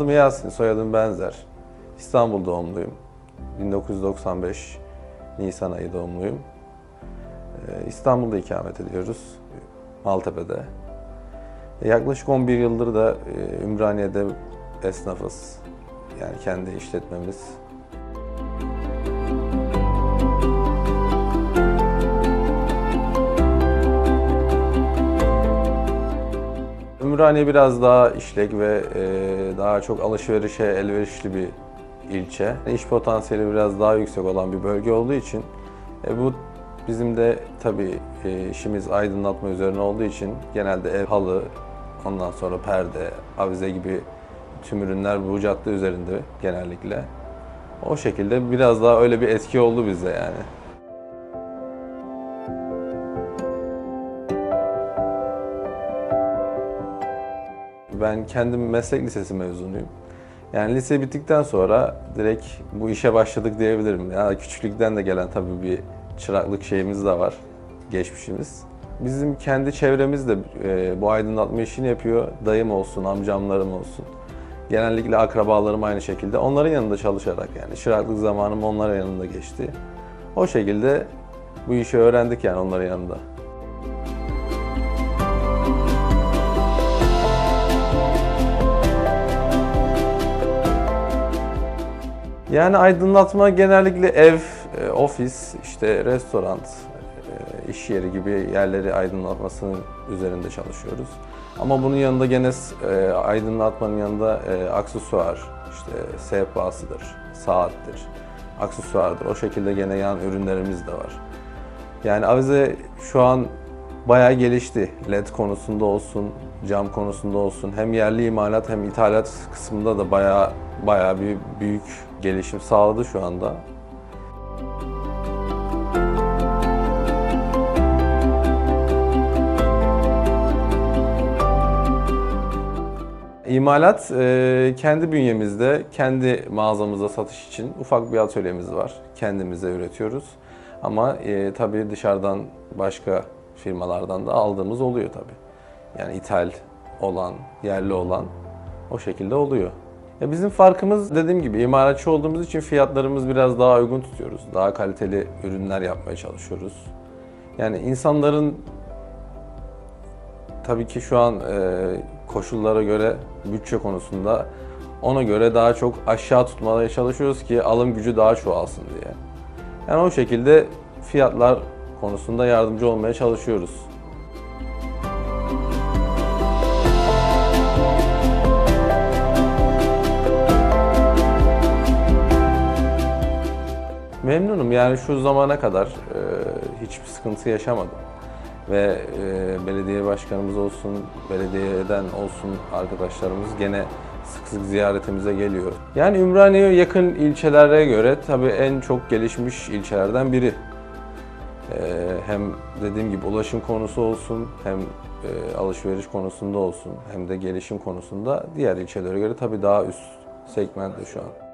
Adım Yasin, soyadım benzer. İstanbul doğumluyum. 1995 Nisan ayı doğumluyum. Ee, İstanbul'da ikamet ediyoruz. Maltepe'de. E, Yaklaşık 11 yıldır da e, Ümraniye'de esnafız. Yani kendi işletmemiz. Ümraniye biraz daha işlek ve e, daha çok alışverişe elverişli bir ilçe. İş potansiyeli biraz daha yüksek olan bir bölge olduğu için e, bu bizim de tabii e, işimiz aydınlatma üzerine olduğu için genelde ev halı, ondan sonra perde, avize gibi tüm ürünler bu cadde üzerinde genellikle. O şekilde biraz daha öyle bir etki oldu bizde yani. Ben kendim meslek lisesi mezunuyum. Yani lise bittikten sonra direkt bu işe başladık diyebilirim. Ya küçüklükten de gelen tabii bir çıraklık şeyimiz de var, geçmişimiz. Bizim kendi çevremiz de e, bu aydınlatma işini yapıyor. Dayım olsun, amcamlarım olsun. Genellikle akrabalarım aynı şekilde. Onların yanında çalışarak yani çıraklık zamanım onların yanında geçti. O şekilde bu işi öğrendik yani onların yanında. Yani aydınlatma genellikle ev, e, ofis, işte restoran, e, iş yeri gibi yerleri aydınlatmasının üzerinde çalışıyoruz. Ama bunun yanında gene e, aydınlatmanın yanında aksesuar, işte sehpasıdır, saattir, aksesuardır. O şekilde gene yan ürünlerimiz de var. Yani avize şu an bayağı gelişti. LED konusunda olsun, cam konusunda olsun. Hem yerli imalat hem ithalat kısmında da bayağı bayağı bir büyük gelişim sağladı şu anda. İmalat e, kendi bünyemizde, kendi mağazamızda satış için ufak bir atölyemiz var. Kendimize üretiyoruz. Ama e, tabii dışarıdan başka firmalardan da aldığımız oluyor tabii. Yani ithal olan, yerli olan o şekilde oluyor. Ya bizim farkımız dediğim gibi imalatçı olduğumuz için fiyatlarımız biraz daha uygun tutuyoruz. Daha kaliteli ürünler yapmaya çalışıyoruz. Yani insanların tabii ki şu an e, koşullara göre bütçe konusunda ona göre daha çok aşağı tutmaya çalışıyoruz ki alım gücü daha çoğalsın diye. Yani o şekilde fiyatlar konusunda yardımcı olmaya çalışıyoruz. Memnunum yani şu zamana kadar e, hiçbir sıkıntı yaşamadım. Ve e, belediye başkanımız olsun, belediyeden olsun arkadaşlarımız gene sık sık ziyaretimize geliyor. Yani Ümraniye yakın ilçelere göre tabii en çok gelişmiş ilçelerden biri. E, hem dediğim gibi ulaşım konusu olsun, hem e, alışveriş konusunda olsun, hem de gelişim konusunda diğer ilçelere göre tabii daha üst segmentte şu an.